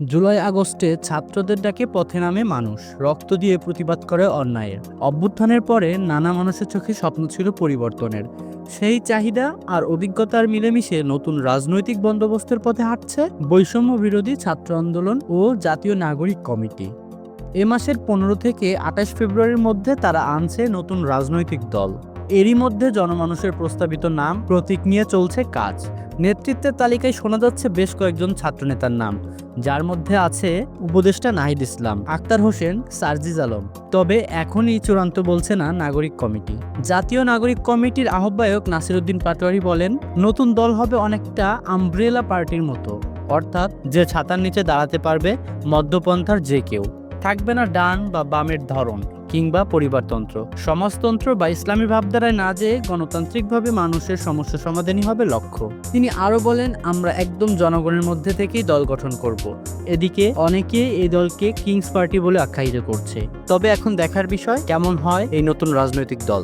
জুলাই আগস্টে ছাত্রদের ডাকে পথে নামে মানুষ, রক্ত দিয়ে প্রতিবাদ করে অন্যায়ের। অভ্যুত্থানের পরে নানা মানুষের চোখে স্বপ্ন ছিল পরিবর্তনের। সেই চাহিদা আর অভিজ্ঞতার মিলেমিশে নতুন রাজনৈতিক বন্দোবস্তের পথে হাঁটছে বৈষম্য বিরোধী ছাত্র আন্দোলন ও জাতীয় নাগরিক কমিটি। এ মাসের পনেরো থেকে আঠাশ ফেব্রুয়ারির মধ্যে তারা আনছে নতুন রাজনৈতিক দল। এরই মধ্যে জনমানুষের প্রস্তাবিত নাম, প্রতীক নিয়ে চলছে কাজ। নেতৃত্বের তালিকায় শোনা যাচ্ছে বেশ কয়েকজন ছাত্রনেতার নাম, যার মধ্যে আছে উপদেষ্টা নাহিদ ইসলাম, আক্তার হোসেন, সার্জিজ আলম। তবে এখনই চূড়ান্ত বলছে না নাগরিক কমিটি। জাতীয় নাগরিক কমিটির আহ্বায়ক নাসিরুদ্দিন পাটোয়ারি বলেন, নতুন দল হবে অনেকটা আমব্রেলা পার্টির মতো। অর্থাৎ যে ছাতার নিচে দাঁড়াতে পারবে মধ্যপন্থার যে কেউ। থাকবে না ডান বা বামের ধরন কিংবা পরিবারতন্ত্র। সমাজতন্ত্র বা ইসলামী ভাবধারায় না যেয়ে গণতান্ত্রিকভাবে মানুষের সমস্যা সমাধানই হবে লক্ষ্য। তিনি আরও বলেন, আমরা একদম জনগণের মধ্যে থেকেই দল গঠন করব। এদিকে অনেকে এই দলকে কিংস পার্টি বলে আখ্যায়িত করছে। তবে এখন দেখার বিষয় কেমন হয় এই নতুন রাজনৈতিক দল?